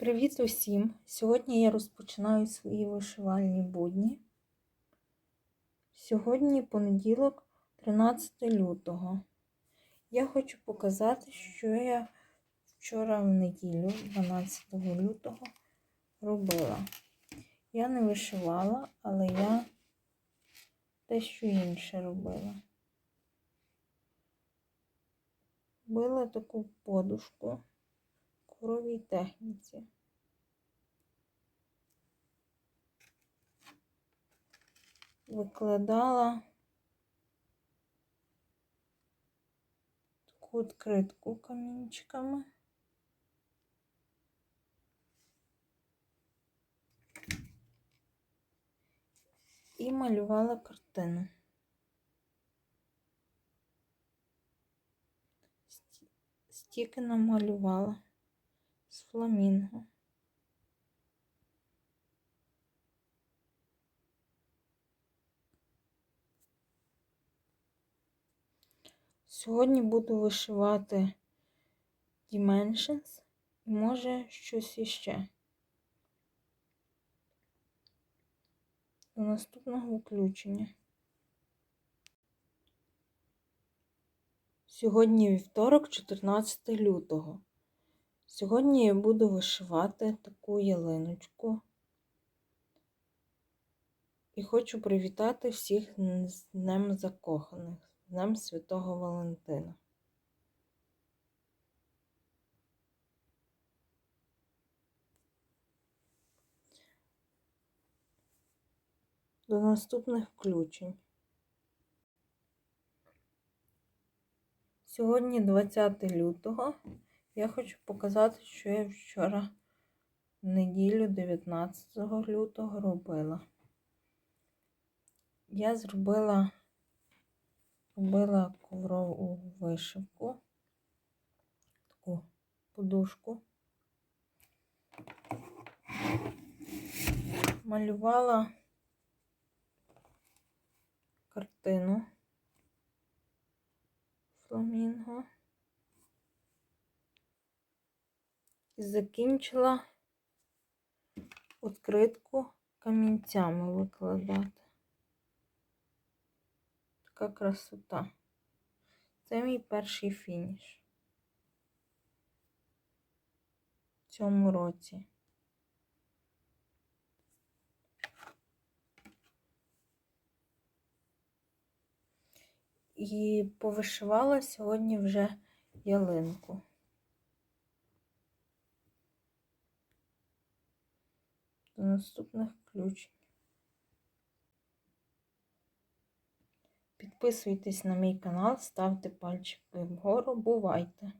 Привіт усім! Сьогодні я розпочинаю свої вишивальні будні. Сьогодні понеділок, 13 лютого. Я хочу показати, що я вчора в неділю, 12 лютого, робила. Я не вишивала, але я дещо інше робила. Робила таку подушку коровій техніці. Викладала таку відкритку камінчиками. І малювала картину. Стільки намалювала з фламінго. Сьогодні буду вишивати Dimensions і може щось іще. До наступного включення. Сьогодні вівторок, 14 лютого. Сьогодні я буду вишивати таку ялиночку. І хочу привітати всіх з Днем Закоханих, з Днем Святого Валентина. До наступних включень. Сьогодні 20 лютого. Я хочу показати, що я вчора неділю 19 лютого робила. Я зробила робила коврову вишивку, таку подушку, малювала картину фламінго. І закінчила відкритку камінцями викладати. Така красота. Це мій перший фініш в цьому році. І повишивала сьогодні вже ялинку. До наступних включень. Підписуйтесь на мій канал, ставте пальчики вгору, бувайте!